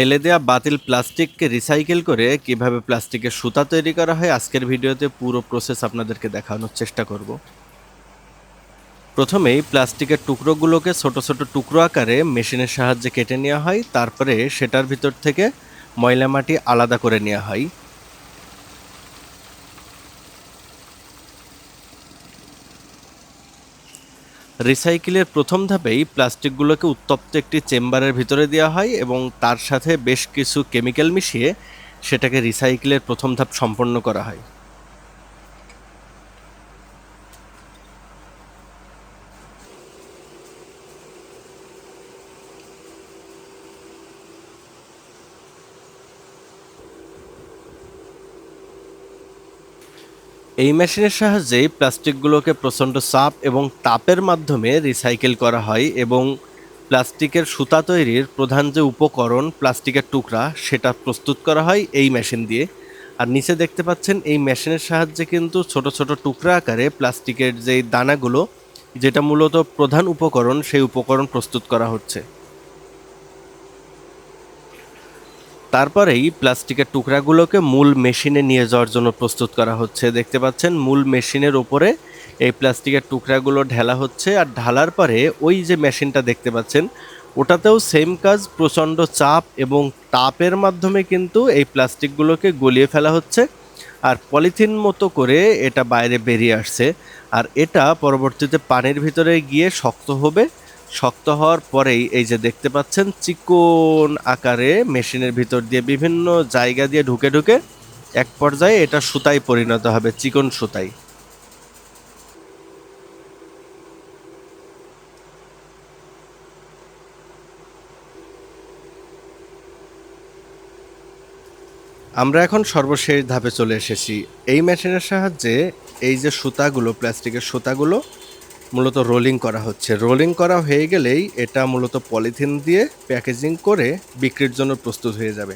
ফেলে দেওয়া বাতিল প্লাস্টিককে রিসাইকেল করে কীভাবে প্লাস্টিকের সুতা তৈরি করা হয়, আজকের ভিডিওতে পুরো প্রসেস আপনাদেরকে দেখানোর চেষ্টা করব। প্রথমেই প্লাস্টিকের টুকরোগুলোকে ছোট ছোট টুকরো আকারে মেশিনের সাহায্যে কেটে নেওয়া হয়, তারপরে সেটার ভিতর থেকে ময়লা মাটি আলাদা করে নেওয়া হয়। রিসাইকেলের প্রথম ধাপেই প্লাস্টিকগুলোকে উত্তপ্ত একটি চেম্বারের ভিতরে দেওয়া হয় এবং তার সাথে বেশ কিছু কেমিক্যাল মিশিয়ে সেটাকে রিসাইকেলের প্রথম ধাপ সম্পন্ন করা হয়। এই মেশিনের সাহায্যেই প্লাস্টিকগুলোকে প্রচণ্ড চাপ এবং তাপের মাধ্যমে রিসাইকেল করা হয় এবং প্লাস্টিকের সুতা তৈরির প্রধান যে উপকরণ প্লাস্টিকের টুকরা, সেটা প্রস্তুত করা হয় এই মেশিন দিয়ে। আর নিচে দেখতে পাচ্ছেন এই মেশিনের সাহায্যে কিন্তু ছোট ছোট টুকরা আকারে প্লাস্টিকের যেই দানাগুলো, যেটা মূলত প্রধান উপকরণ, সেই উপকরণ প্রস্তুত করা হচ্ছে। তারপরেই প্লাস্টিকের টুকরাগুলোকে মূল মেশিনে নিয়ে যাওয়ার জন্য প্রস্তুত করা হচ্ছে। দেখতে পাচ্ছেন, মূল মেশিনের ওপরে এই প্লাস্টিকের টুকরাগুলো ঢালা হচ্ছে আর ঢালার পরে ওই যে মেশিনটা দেখতে পাচ্ছেন, ওটাতেও সেম কাজ, প্রচণ্ড চাপ এবং তাপের মাধ্যমে কিন্তু এই প্লাস্টিকগুলোকে গলিয়ে ফেলা হচ্ছে আর পলিথিন মতো করে এটা বাইরে বেরিয়ে আসছে। আর এটা পরবর্তীতে পানির ভিতরে গিয়ে শক্ত হবে শক্ত হওয়ার পরেই এই যে দেখতে পাচ্ছেন, চিকন আকারে মেশিনের ভিতর দিয়ে বিভিন্ন জায়গা দিয়ে ঢুকে ঢুকে এক পর্যায়ে এটা সুতায় পরিণত হবে, চিকন সুতাই আমরা এখন সর্বশেষ ধাপে চলে এসেছি। এই মেশিনের সাহায্যে এই যে সুতাগুলো, প্লাস্টিকের সুতাগুলো মূলত রোলিং করা হচ্ছে। রোলিং করা হয়ে গেলেই এটা মূলত পলিথিন দিয়ে প্যাকেজিং করে বিক্রির জন্য প্রস্তুত হয়ে যাবে।